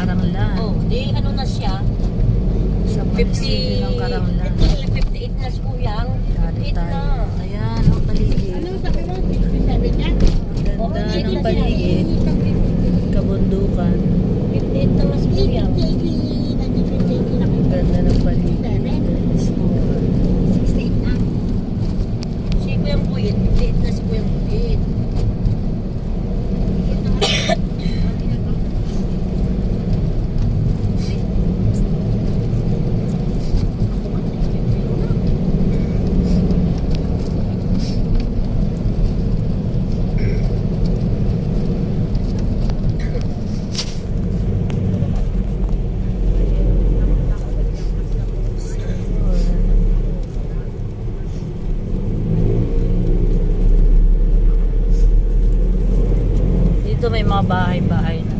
karamlan. Oh, di ano na siya? Sa 50 ng karamlan. Ito, 58 na kuyang. 58 na. Ayan, ang paligid. Anong sabi mo? 57 niya? Ang ganda oh, ng paligid. Kabundukan. 58 na mas kuyang. Ang ganda ng paligid. 68 na. Si Kuyang Buyit, 58 na si Kuyang Buyit. Dito may mga bahay-bahay na.